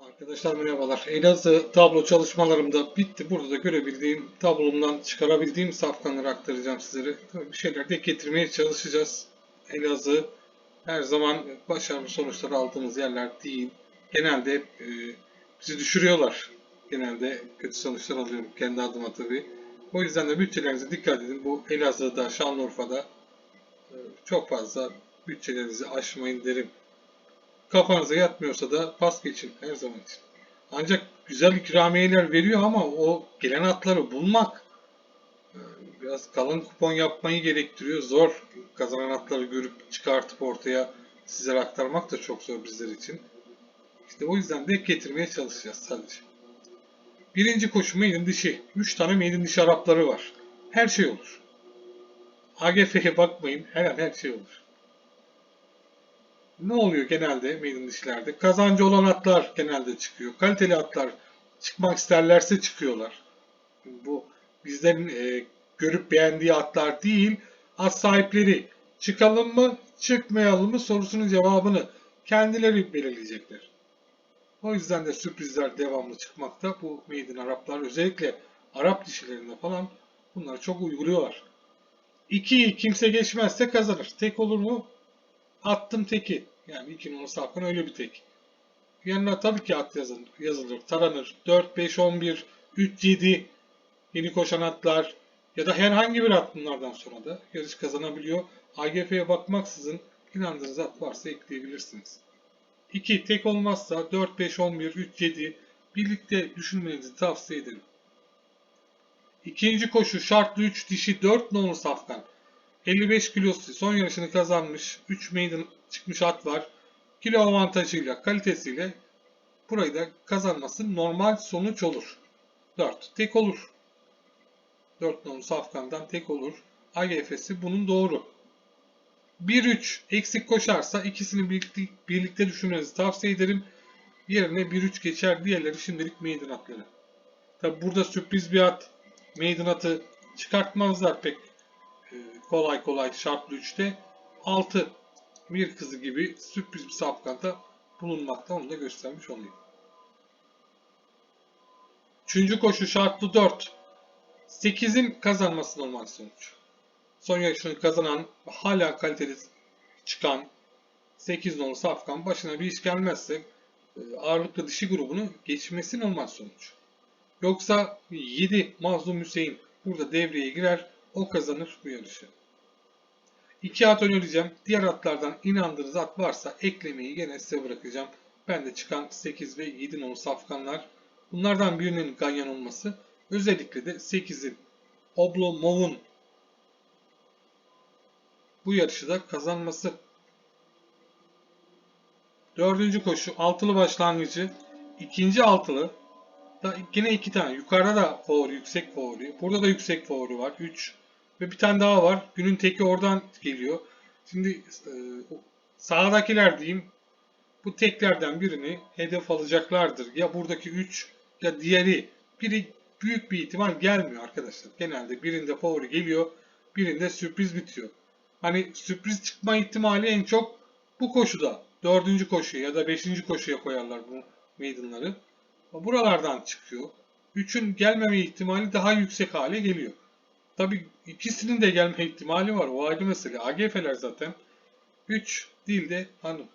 Arkadaşlar merhabalar. Elazığ tablo çalışmalarım da bitti. Burada da görebildiğim, tablomdan çıkarabildiğim safkanları aktaracağım sizlere. Tabii bir şeyler de getirmeye çalışacağız. Elazığ her zaman başarılı sonuçlar aldığımız yerler değil. Genelde hep e, bizi düşürüyorlar. Genelde kötü sonuçlar alıyorum kendi adıma tabii. O yüzden de bütçelerinize dikkat edin. Bu Elazığ'da, Şanlıurfa'da e, çok fazla bütçelerinizi aşmayın derim. Kafanıza yatmıyorsa da pas geçin her zaman için. Ancak güzel ikramiyeler veriyor ama o gelen atları bulmak e, biraz kalın kupon yapmayı gerektiriyor. Zor. Kazanan atları görüp çıkartıp ortaya sizlere aktarmak da çok zor bizler için. İşte o yüzden de getirmeye çalışacağız sadece. Birinci koşu mailin dişi. 3 tane mailin dişi Arapları var. Her şey olur. AGF'ye bakmayın. Her an her şey olur. Ne oluyor genelde mailin dişilerde? Kazancı olan atlar genelde çıkıyor. Kaliteli atlar çıkmak isterlerse çıkıyorlar. Bu bizlerin e, görüp beğendiği atlar değil, at sahipleri çıkalım mı, çıkmayalım mı sorusunun cevabını kendileri belirleyecekler. O yüzden de sürprizler devamlı çıkmakta. Bu Maiden Araplar özellikle Arap dişilerinde falan bunları çok uyguluyorlar. 2'yi kimse geçmezse kazanır. Tek olur mu? Attım teki. Yani 2 numara safkan öyle bir tek. Yanına tabii ki at yazılır, yazılır taranır. 4, 5, 11, 3, 7 yeni koşan atlar ya da herhangi bir at bunlardan sonra da yarış kazanabiliyor. AGF'ye bakmaksızın inandığınız at varsa ekleyebilirsiniz. 2 tek olmazsa 4, 5, 11, 3, 7 birlikte düşünmenizi tavsiye ederim. İkinci koşu şartlı 3 dişi 4 nolu safkan. 55 kilosu son yarışını kazanmış 3 maiden çıkmış at var. Kilo avantajıyla kalitesiyle burayı da kazanması normal sonuç olur. 4 tek olur. 4 nolu safkandan tek olur. AGF'si bunun doğru. 1-3 eksik koşarsa ikisini birlikte, birlikte düşünmenizi tavsiye ederim. Yerine 1-3 geçer diğerleri şimdilik maiden atları. Tabi burada sürpriz bir at maiden atı çıkartmazlar pek kolay kolay şartlı 3'te 6 bir kızı gibi sürpriz bir safkanda bulunmakta onu da göstermiş olayım. Üçüncü koşu şartlı 4. 8'in kazanması normal sonuç. Son yarışını kazanan hala kaliteli çıkan 8 nolu safkan başına bir iş gelmezse e, ağırlıklı dişi grubunu geçmesi normal sonuç. Yoksa 7 Mazlum Hüseyin burada devreye girer o kazanır bu yarışı. İki at önereceğim. Diğer atlardan inandığınız at varsa eklemeyi gene size bırakacağım. Ben de çıkan 8 ve 7 nolu safkanlar. Bunlardan birinin ganyan olması. Özellikle de 8'in Oblomov'un bu yarışı da kazanması. Dördüncü koşu altılı başlangıcı. ikinci altılı da yine iki tane. Yukarıda da favori, yüksek favori. Burada da yüksek favori var. 3 ve bir tane daha var. Günün teki oradan geliyor. Şimdi e, sağdakiler diyeyim. Bu teklerden birini hedef alacaklardır. Ya buradaki 3 ya diğeri. Biri büyük bir ihtimal gelmiyor arkadaşlar. Genelde birinde favori geliyor. Birinde sürpriz bitiyor. Hani sürpriz çıkma ihtimali en çok bu koşuda. Dördüncü koşuya ya da beşinci koşuya koyarlar bu maidenları. Buralardan çıkıyor. 3'ün gelmeme ihtimali daha yüksek hale geliyor. Tabi ikisinin de gelme ihtimali var. O ayrı mesele. AGF'ler zaten 3 değil de hanım.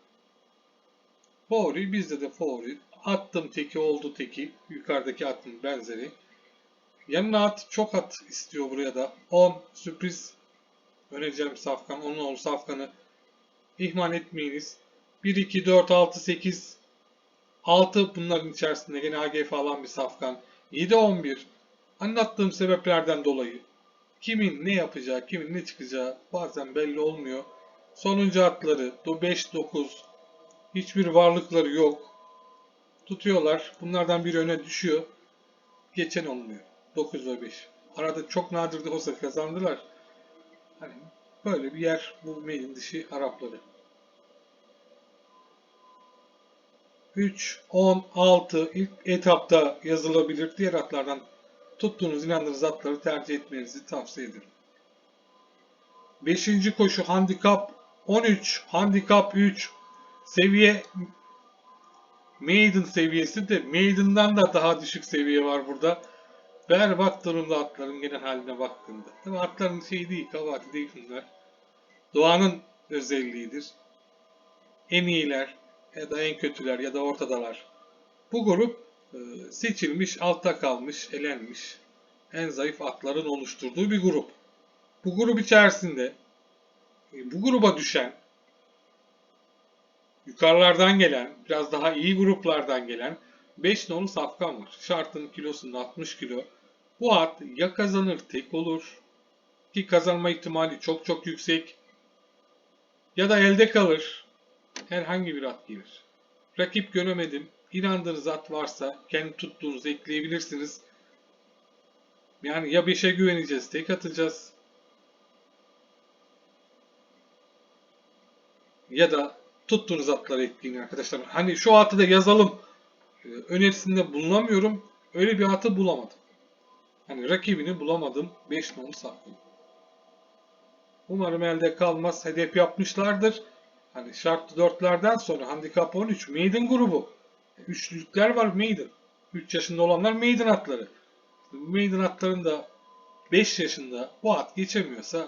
Favori bizde de favori. Attım teki oldu teki. Yukarıdaki atın benzeri. Yanına at çok at istiyor buraya da. 10 sürpriz önereceğim safkan. Onun olur safkanı ihmal etmeyiniz. 1, 2, 4, 6, 8 6 bunların içerisinde gene AGF alan bir safkan. 7-11 anlattığım sebeplerden dolayı kimin ne yapacağı, kimin ne çıkacağı bazen belli olmuyor. Sonuncu atları 5-9 hiçbir varlıkları yok. Tutuyorlar. Bunlardan biri öne düşüyor. Geçen olmuyor. 9 ve 5. Arada çok nadir de olsa kazandılar. Hani böyle bir yer bu mailin dışı Arapları. 3, 10, 6 ilk etapta yazılabilir. Diğer atlardan tuttuğunuz inandığınız atları tercih etmenizi tavsiye ederim. 5. koşu handikap 13, handikap 3, seviye Maiden seviyesi de Maiden'dan da daha düşük seviye var burada. Berbat durumda atların genel haline baktığında. Tabii atların şey değil, kabahati değil bunlar. Doğanın özelliğidir. En iyiler ya da en kötüler ya da ortadalar. Bu grup seçilmiş, altta kalmış, elenmiş, en zayıf atların oluşturduğu bir grup. Bu grup içerisinde e, bu gruba düşen yukarılardan gelen, biraz daha iyi gruplardan gelen 5 nolu safkan var. Şartın kilosunda 60 kilo. Bu at ya kazanır tek olur ki kazanma ihtimali çok çok yüksek ya da elde kalır. Herhangi bir at gelir. Rakip göremedim. İnandığınız at varsa kendi tuttuğunuzu ekleyebilirsiniz. Yani ya 5'e güveneceğiz, tek atacağız. Ya da tuttuğunuz atları ekleyin arkadaşlar. Hani şu atı da yazalım e, önerisinde bulunamıyorum. Öyle bir atı bulamadım. Hani rakibini bulamadım. 5 nolu saklayın. Umarım elde kalmaz. Hedef yapmışlardır. Hani şartlı dörtlerden sonra handikap 13 maiden grubu. Üçlükler var maiden. 3 yaşında olanlar maiden atları. Bu maiden atların da 5 yaşında bu at geçemiyorsa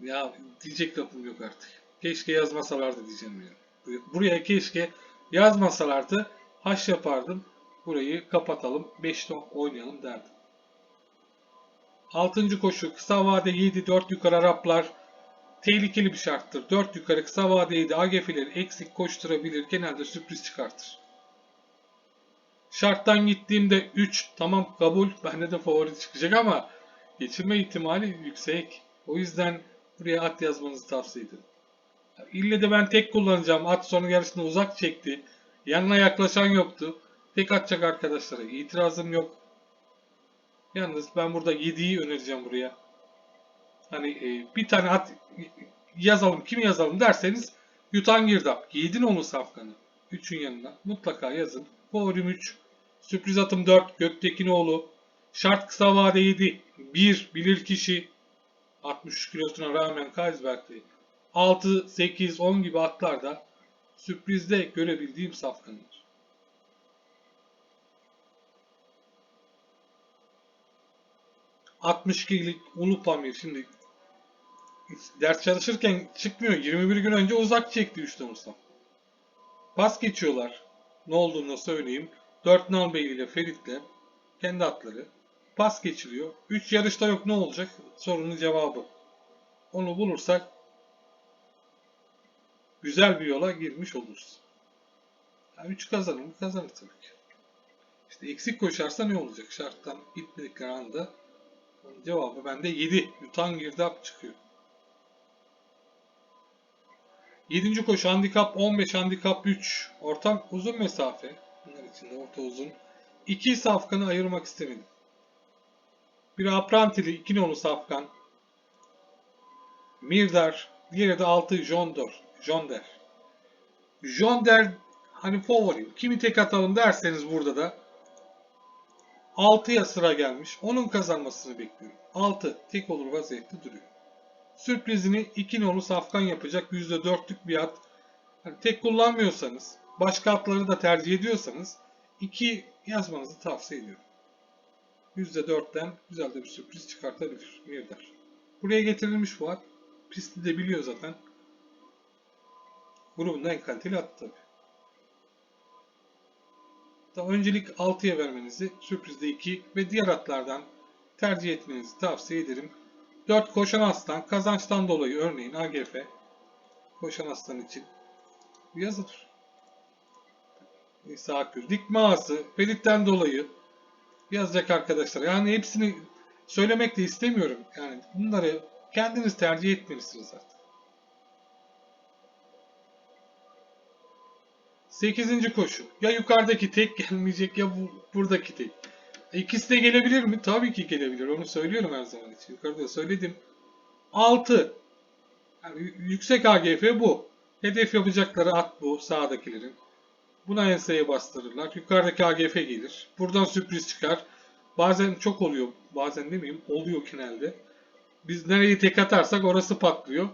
ya diyecek lafım yok artık. Keşke yazmasalardı diyeceğim yani. Buraya keşke yazmasalardı haş yapardım. Burayı kapatalım. 5'te oynayalım derdim. 6. koşu kısa vade 7 4 yukarı Araplar tehlikeli bir şarttır. 4 yukarı kısa vade 7 AGF'leri eksik koşturabilir. Genelde sürpriz çıkartır. Şarttan gittiğimde 3 tamam kabul. Bende de favori çıkacak ama geçirme ihtimali yüksek. O yüzden buraya at yazmanızı tavsiye ederim. İlle de ben tek kullanacağım. At sonu yarışını uzak çekti. Yanına yaklaşan yoktu. Tek atacak arkadaşlara. İtirazım yok. Yalnız ben burada 7'yi önereceğim buraya. Hani e, bir tane at yazalım. Kim yazalım derseniz Yutan Girdap. 7 onu safkanı. 3'ün yanına. Mutlaka yazın. Favorim 3. Sürpriz atım 4. Göktekinoğlu. Şart kısa vade 7. 1. Bilir kişi. 63 kilosuna rağmen Kaysberg'de 6, 8, 10 gibi atlarda sürprizde görebildiğim safkanlar. ...62'lik Ulu Pamir şimdi ders çalışırken çıkmıyor. 21 gün önce uzak çekti 3 Temmuz'dan. Pas geçiyorlar. Ne olduğunu söyleyeyim. 4 Nalbey ile Ferit'le kendi atları pas geçiliyor. 3 yarışta yok ne olacak? Sorunun cevabı. Onu bulursak güzel bir yola girmiş oluruz. Yani 3 kazanır mı? Kazanır tabii ki. İşte eksik koşarsa ne olacak? Şarttan gitmedikleri anda cevabı bende 7. Yutan girdap çıkıyor. 7. koşu handikap 15, handikap 3. Ortam uzun mesafe. Bunlar içinde orta uzun. 2 safkanı ayırmak istemedim. Bir Aprantili, 2 nolu safkan. Mirdar, diğeri de 6 Jondor. Jonder. Jonder hani favorim. Kimi tek atalım derseniz burada da 6'ya sıra gelmiş. Onun kazanmasını bekliyorum. 6 tek olur vaziyette duruyor. Sürprizini 2 nolu safkan yapacak %4'lük bir at. Hani tek kullanmıyorsanız, başka atları da tercih ediyorsanız 2 yazmanızı tavsiye ediyorum. %4'ten güzel de bir sürpriz çıkartabilir Mirdar. Buraya getirilmiş bu at. Pisti de biliyor zaten. Grubunda en kaliteli at tabi. Daha öncelik 6'ya vermenizi, sürprizde 2 ve diğer atlardan tercih etmenizi tavsiye ederim. 4 koşan aslan kazançtan dolayı örneğin AGF koşan aslan için yazılır. İsa Akgül. Dikme ağası Ferit'ten dolayı yazacak arkadaşlar. Yani hepsini söylemek de istemiyorum. Yani bunları kendiniz tercih etmelisiniz zaten. 8. koşu. Ya yukarıdaki tek gelmeyecek ya bu, buradaki tek. İkisi de gelebilir mi? Tabii ki gelebilir. Onu söylüyorum her zaman için. Yukarıda söyledim. 6. Yani yüksek AGF bu. Hedef yapacakları at bu sağdakilerin. Buna enseye bastırırlar. Yukarıdaki AGF gelir. Buradan sürpriz çıkar. Bazen çok oluyor. Bazen demeyeyim. Oluyor genelde. Biz nereyi tek atarsak orası patlıyor.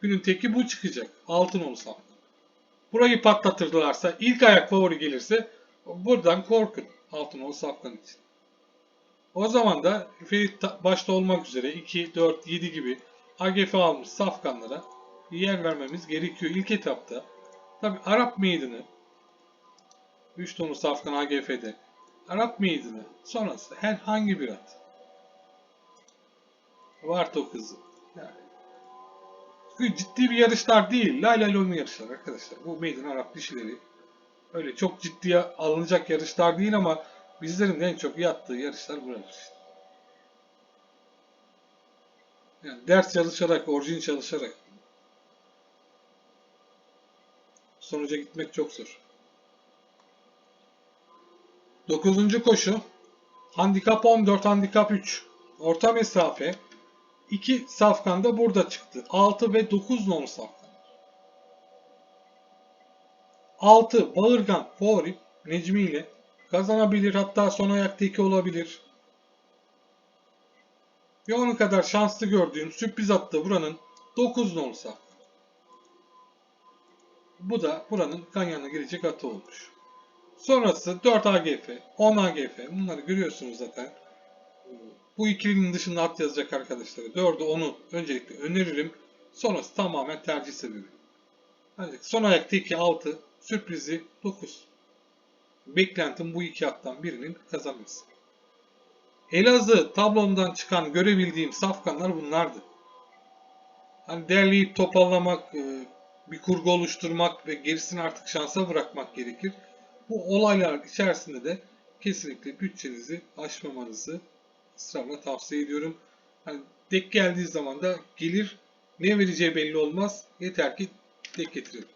Günün teki bu çıkacak. Altın olsa. burayı patlatırlarsa ilk ayak favori gelirse buradan korkun Altınoğlu Safkan için. O zaman da Ferit ta- başta olmak üzere 2, 4, 7 gibi AGF almış safkanlara yer vermemiz gerekiyor ilk etapta. Tabi Arap Meydanı 3 tonu safkan AGF'de Arap Meydanı sonrası herhangi bir at. Varto kızı. Yani ciddi bir yarışlar değil. Lay lay yarışlar arkadaşlar. Bu meydan Arap dişileri. Öyle çok ciddiye alınacak yarışlar değil ama bizlerin en çok yattığı yarışlar buralar işte. Yani ders çalışarak, orijin çalışarak sonuca gitmek çok zor. Dokuzuncu koşu. Handikap 14, handikap 3. Orta mesafe. 2 safkan da burada çıktı. 6 ve 9 nolu safkan. 6 Bağırgan favori Necmi ile kazanabilir hatta son ayakta 2 olabilir. Ve onun kadar şanslı gördüğüm sürpriz attı buranın 9 nolu safkan. Bu da buranın Ganyan'a girecek atı olmuş. Sonrası 4 AGF, 10 AGF bunları görüyorsunuz zaten. Bu ikilinin dışında at yazacak arkadaşlara 4'ü 10'u öncelikle öneririm. Sonrası tamamen tercih sebebi. Ancak son ayakta 2 6 sürprizi 9. Beklentim bu iki attan birinin kazanması. Elazığ tablomdan çıkan görebildiğim safkanlar bunlardı. Hani derleyip toparlamak, e, bir kurgu oluşturmak ve gerisini artık şansa bırakmak gerekir. Bu olaylar içerisinde de kesinlikle bütçenizi aşmamanızı ısrarla tavsiye ediyorum. Hani dek geldiği zaman da gelir ne vereceği belli olmaz. Yeter ki dek getirelim.